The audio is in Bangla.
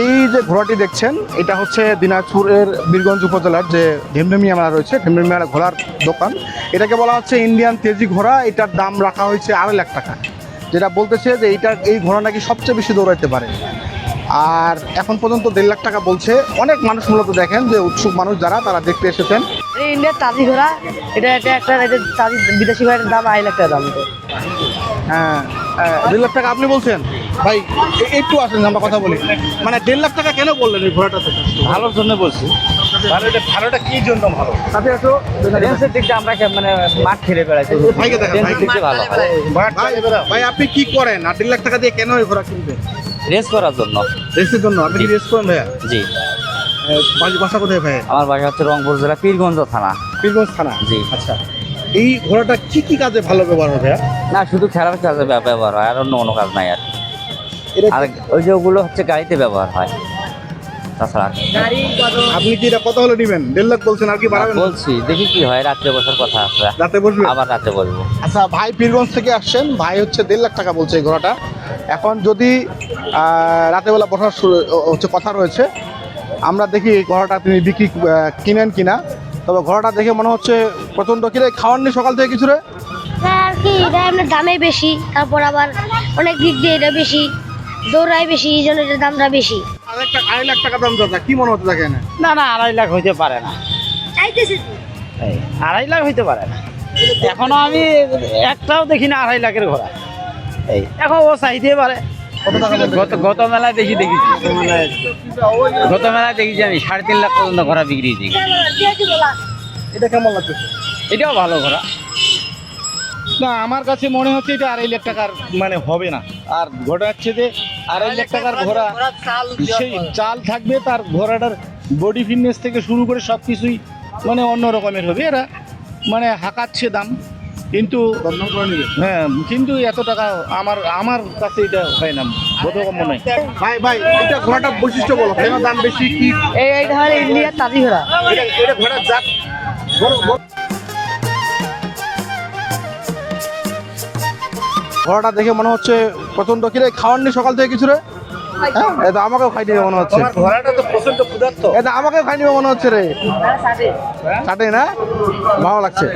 এই যে ঘোড়াটি দেখছেন এটা হচ্ছে দিনাজপুরের বীরগঞ্জ উপজেলার যে ঢেমঢেমিয়া মেলা রয়েছে ঢেমঢেমিয়া ঘোড়ার দোকান। এটাকে বলা হচ্ছে ইন্ডিয়ান তেজি ঘোড়া এটার দাম রাখা হয়েছে আড়াই লাখ টাকা। যেটা বলতেছে যে এইটার এই ঘোড়া নাকি সবচেয়ে বেশি দৌড়াইতে পারে। আর এখন পর্যন্ত দেড় লাখ টাকা বলছে। অনেক মানুষ মূলত দেখেন যে উৎসুক মানুষ যারা তারা দেখতে এসেছেন। এই ইন্ডিয়ার তাজি ঘোড়া এটা এটা একটা এটা তাজি বিদেশি ঘোড়ার দাম আড়াই লাখ টাকা দাম। হ্যাঁ হ্যাঁ, দেড় লাখ টাকা আপনি বলছেন? ভাই একটু আসেন আমরা কথা বলি। মানে দেড় লাখ টাকা কেন বললেন এই ঘোড়াটা ভালোর জন্য বলছি। ভালোটা ভালোটা কি জন্য ভালো? সাথে আসো রেঞ্জের দিকটা আমরা মানে মাঠ খেলে বেড়াইছি ভাইকে দেখান, দিকটা ভালো। ভাই ভাই আপনি কি করেন? আর দেড় লাখ টাকা দিয়ে কেন এই ঘোড়া কিনবেন? রেস করার জন্য। রেসের জন্য? আপনি কি রেস করেন ভাইয়া? জি। বাসা কোথায় ভাই আমার বাসা হচ্ছে রংপুর জেলা পীরগঞ্জ থানা। পীরগঞ্জ থানা? জি। আচ্ছা। এই ঘোড়াটা কি কি কাজে ভালো ব্যবহার হবে ভাইয়া? না শুধু খেলার কাজে ব্যবহার হয় আর অন্য কোনো কাজ নাই আর আর ওই যে ওগুলো হচ্ছে গাড়িতে ব্যবহার হয়। তাছাড়া আপনি কি এটা কত হলে নেবেন? দেড় লাখ বলছেন আর কি বাড়াবেন? বলছি দেখি কি হয় রাত্রে বসার কথা আছে। রাতে বসবে? আবার রাতে বলব আচ্ছা ভাই পীরগঞ্জ থেকে আসছেন। ভাই হচ্ছে দেড় লাখ টাকা বলছে এই ঘোড়াটা। এখন যদি রাতেবেলা বসার শুরু- হচ্ছে কথা রয়েছে আমরা দেখি এই ঘোড়াটা তিনি বিক্রি কিনেন কিনা। তবে ঘোড়াটা দেখে মনে হচ্ছে প্রচণ্ড কিরে। খাওয়াননি সকাল থেকে কিছু রে হ্যাঁ আর কি এটা দামে বেশি। তারপর আবার অনেক দিক দিয়ে এটা বেশি। দৌড়ায় বেশি এই জন্য এটার দামটা বেশি। আরেকটা আড়াই লাখ টাকা দাম দাদা কি মনে হচ্ছে দেখেন? না না আড়াই লাখ হইতে পারে না। চাইতেছে এই, আড়াই লাখ হইতে পারে না। এখনও আমি একটাও দেখি না আড়াই লাখের ঘোড়া। এই এখন ও চাইতে পারে। কত টাকা বলতে গত গত মেলায় দেখি দেখেছি গত মেলায় দেখেছি আমি সাড়ে তিন লাখ পর্যন্ত ঘোড়া বিক্রি হয়েছে। এটা কেমন লাগতেছে এটাও ভালো ঘোড়া। না আমার কাছে মনে হচ্ছে এটা আড়াই লাখ টাকার মানে হবে না। আর ঘোড়া হচ্ছে যে আড়াই লাখ টাকার ঘোড়া। সেই চাল থাকবে তার ঘোড়াটার বডি ফিটনেস থেকে শুরু করে সব কিছুই মানে অন্য রকমের হবে। এরা মানে হাঁকাচ্ছে দাম। কিন্তু হ্যাঁ কিন্তু এত টাকা আমার আমার কাছে এটা হয় না বোধগম্য নয়। ভাই ভাই এটা ঘোড়াটা বৈশিষ্ট্য বলো কেন দাম বেশি কি? এই হলো ইন্ডিয়ার তাজি ঘোড়া। এটা এটা ঘোড়ার জাত। ঘোড়াটা দেখে মনে হচ্ছে প্রচণ্ড কিরে খাওয়াননি সকাল থেকে কিছু রে? হ্যাঁ এটা আমাকেও খাই নিবে মনে হচ্ছে। ঘোড়াটা তো প্রচণ্ড ক্ষুধার্ত। এটা আমাকেও খাই দিবে মনে হচ্ছে রে। কাটে না? ভালো লাগছে।